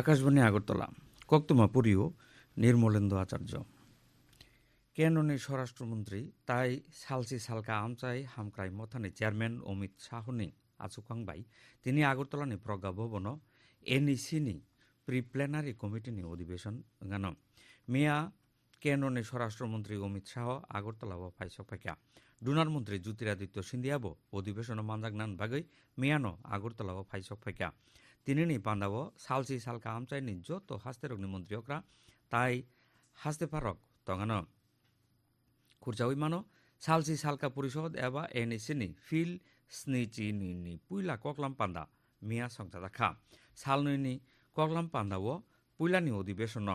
আকাশবাণী আগরতলা, কক্তমা পুরীয় নির্মলেন্দু আচার্য। কেননি স্বরাষ্ট্রমন্ত্রী তাই সালসি সালকা আমচাই হামক্রাই মথানি চেয়ারম্যান অমিত শাহনি আচুকাংবাই তিনি আগরতলানি প্রজ্ঞা ভবন এনইসিনি প্রি প্লেনারি কমিটিনি অধিবেশন গান। মিয়া কেননি স্বরাষ্ট্রমন্ত্রী অমিত শাহ আগরতলা ও ফাইসক ফাইকা ডুনার মন্ত্রী জ্যোতিরাদিত্য সিন্ধিয়াবো অধিবেশন মানজাগনান বাগৈ মিয়ানো আগরতলা ও ফাইসক ফাইকা তিনিনি পান্দাবো সালসি সালকা আমচাইনি যত হাস্তে রগ্নি মন্ত্রীকরা তাই হাস্তে ফারক তঙানো। খুরজাউই মানো সালসি সালকা পরিষদ, এবা এনএসিনি ফিল স্নিচিনি নি পুইলা ককলাম পান্দা মিয়া সংসাদা খা সালনৈনি ককলাম পান্দাও পুইলানি অধিবেশন।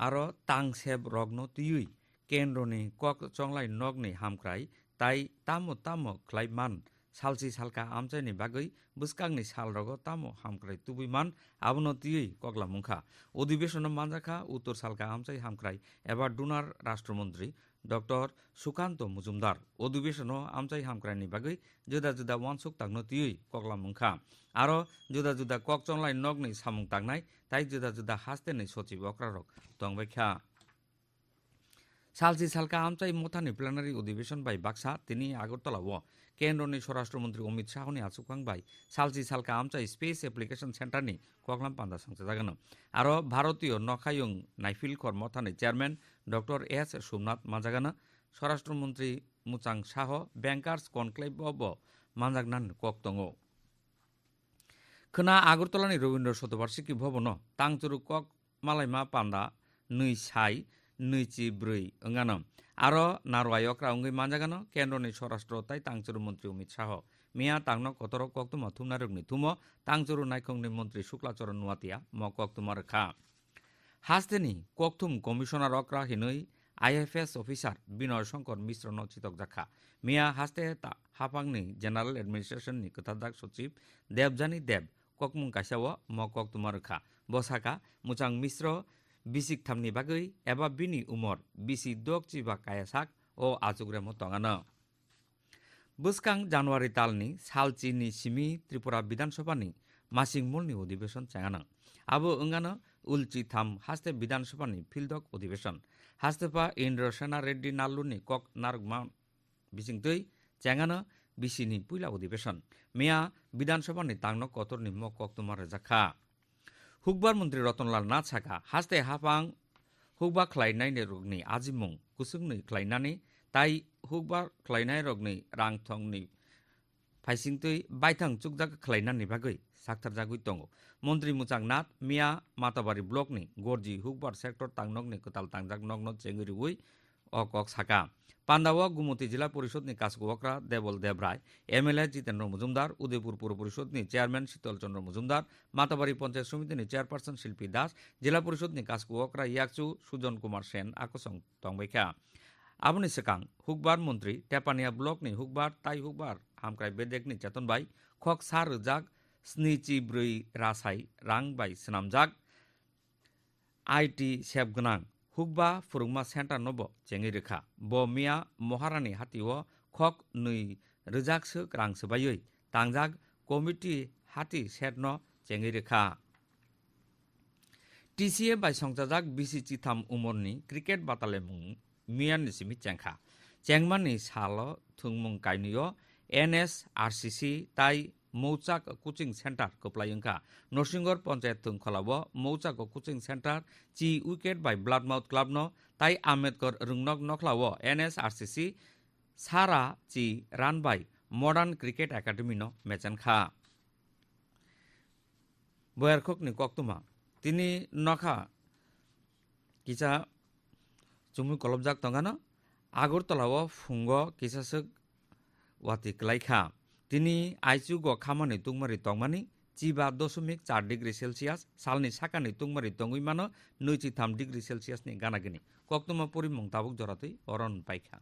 আরও তাং সেব রগ্ন তুই কেন্দ্রনি কক চংলাই নগনি হামক্রাই, তাই তামো তামো খ্লাই মান। salsi salka amchai ni বুসকাং buskang ni sal rogo tamo hamkrai tubiman abnotiyei kogla mungkha অধিবেশন মাঞ্জাখা উত্তর সালকা আমচাই হামক্রাই। এবার ডুনার রাষ্ট্রমন্ত্রী ডক্টর সুকান্ত মজুমদার অধিবেশন আমচাই হামক্রাইনি বাগৈ জুদা জুদা ওয়ানসুক তাগনো তিয়ই কগলা মুখা। আরও জুদা জুদা কক চনলাই নগনি সামুং তাগনাই, তাই জুদা জুদা হাস্তে নেই সচিব অক্রারক তংবাখ্যা। সালসি সালকা আমচাই মথানি প্লেনারি অধিবেশন বাই বাক্সা, তিনি আগরতলা ও কেন্দ্রনি স্বরাষ্ট্রমন্ত্রী অমিত শাহনি আচুকাং বাই সালসি সালকা আমচাই স্পেস অ্যাপ্লিকেশন সেন্টারনি ককলাম পান্দা সংসে জাগান। আরও ভারতীয় নখায়ং নাইফিলখর মথানি চেয়ারম্যান ডক্টর এস সোমনাথ মাজাগানা স্বরাষ্ট্রমন্ত্রী মুচাং শাহ, ব্যাংকার্স কনক্লেভ অব মানজাগনান কক্তঙ্গ खोना আগরতলানি রবীন্দ্র শতবার্ষিকী ভবন তাংচুরু কক মালাইমা পান্দা নৈ সাই নৈচি ব্রৈ ওঙ্গানো আরও নারওয়ায়করা অঙ্গৈ মানজাগানো কেন্দ্রনি স্বরাষ্ট্র তাই তাংচুরু মন্ত্রী অমিত শাহ মিয়া তাংন কতর কক্তম থুমনারগনি থুম তাংচুরু নাইখংনি মন্ত্রী শুক্লাচরণ নুয়াতিয়া ম কক্তমার খা হাস্তেনি কক্তুম কমিশনার অকরা হিনৈ আইএফএস অফিসার বিনয় শঙ্কর মিশ্র নচিতক জাখা মিয়া হাস্তে তা হাফাংনি জেনারেল এডমিনিস্ট্রেশননি কোথাদাক সচিব দেবজানি দেব ককমুং কাইসাও ম কক্তুমার খা বসাকা মুচাং মিশ্র বিসিক থামনি বাগৈ এবা বিনি উমর বিসি দক চিবা কায়াসাক ও আচুগ্রেম তঙানো বুসকাং জানুয়ারি তালনি সালচিনি সিমি ত্রিপুরা বিধানসভানি মাসিং মূলনি অধিবেশন চাঙানো আবো ওঙ্গানো উলচি থাম হাস্তে বিধানসভানি ফিল্ডক অধিবেশন হাস্তেপা ইন্দ্র সেনা রেড্ডি নাল্লুনি কক নারগমা বিসিংতৈ চেঙ্গানো বিসিনি পুইলা অধিবেশন মিয়া বিধানসভানি তাংন কতরনি ম কক্তমার জাখা হুকবার মন্ত্রী রতনলাল না ছাকা, হাসতে হাফাং হুকবা খ্লাইনাইনে রোগনি, আজিমুং কুসুংনি খ্লাইনানি তাই হুকবা খ্লাইনাই রগনি, রাংথংনি, ফাইসিংতই, বাইথাং চুকজাক খ্লাইনানি বাগৈ সাকথার জাগুই দङ মন্ত্রী মুচাং নাথ, মিয়া মাতাবাড়ি ব্লকনি, গর্জি হুকবার সেক্টর তাংনগনি, কোতাল তাংজাক নগ্ন, চেঙ্গুরি উই অকক সাকা পান্দাওয়া গুমতি জেলা পরিষদ নি কাসগুবকরা দেবল দেব রায় এমএলএ জিতেন্দ্র মজুমদার উদয়পুর পৌর পরিষদ নি চেয়ারম্যান শীতল চন্দ্র মজুমদার মাতাবাড়ি পঞ্চায়েত সমিতি নি চেয়ারপারসন শিল্পী দাস, জেলা পরিষদ নি কাসগুবকরা ইয়াকচু সুজন কুমার সেন আকসং টংবেখা আবনি সেকাং হুকবার মন্ত্রী টেপানিয়া ব্লক নি হুকবার তাই হুকবার হামক্রাই বেদেক নি চেতন বাই, খক সার জাগ স্নিচি ব্রই রাসাই রাং বাই সিনামজাগ আইটি সেবগনাং। হুকবা ফুরুংমা সেন্টার নব চেঙ্গি রেখা। ব মিয়া মহারানী হাতিও খক নৈ রোজাকসো রাংসোবাयै তাংজাগ কমিটি হাতি সেটন চেঙ্গি রেখা। টিসিএ বাই সংজাজাক বিসি চিথাম উমরনি ক্রিকেট বাতালে মুং মিয়ান সিমি চেংখা। চেংমানি সাল থুংমুং কাইনিও এনএস আরসিসি তাই মৌচাক কোচিং সেন্টার কোপ্লাইংকা নরসিংগড় পঞ্চায়েত থুংখলাব মৌচাক কোচিং সেন্টার চি উইকেট বাই ব্লাড মাউথ ক্লাব ন। তাই আম্বেদকর রুংনক নখলাও এনএস আরসিসি সারা চি রান বাই মডার্ন ক্রিকেট একাডেমি ন মেচেনখা বয়ারখকনি কক্তুমা তিনি নখা কিছা চুমু কলবজাক তঙ্গানো আগরতলাও ফুঙ্গ কিসাসক ওয়াতি ক্লাইখা তিনি আইচুগ খামানি তুংমারি তংমানি, চিবা দশমিক চার ডিগ্রি সেলসিয়াস, সালনি সাকানি তুংমারি তঙ্গুইমানো নৈচি থাম ডিগ্রি সেলসিয়াসনি গানাগিনি। কক্তমা পরিমং তাবুক জরাতৈ অরণ পাইখা।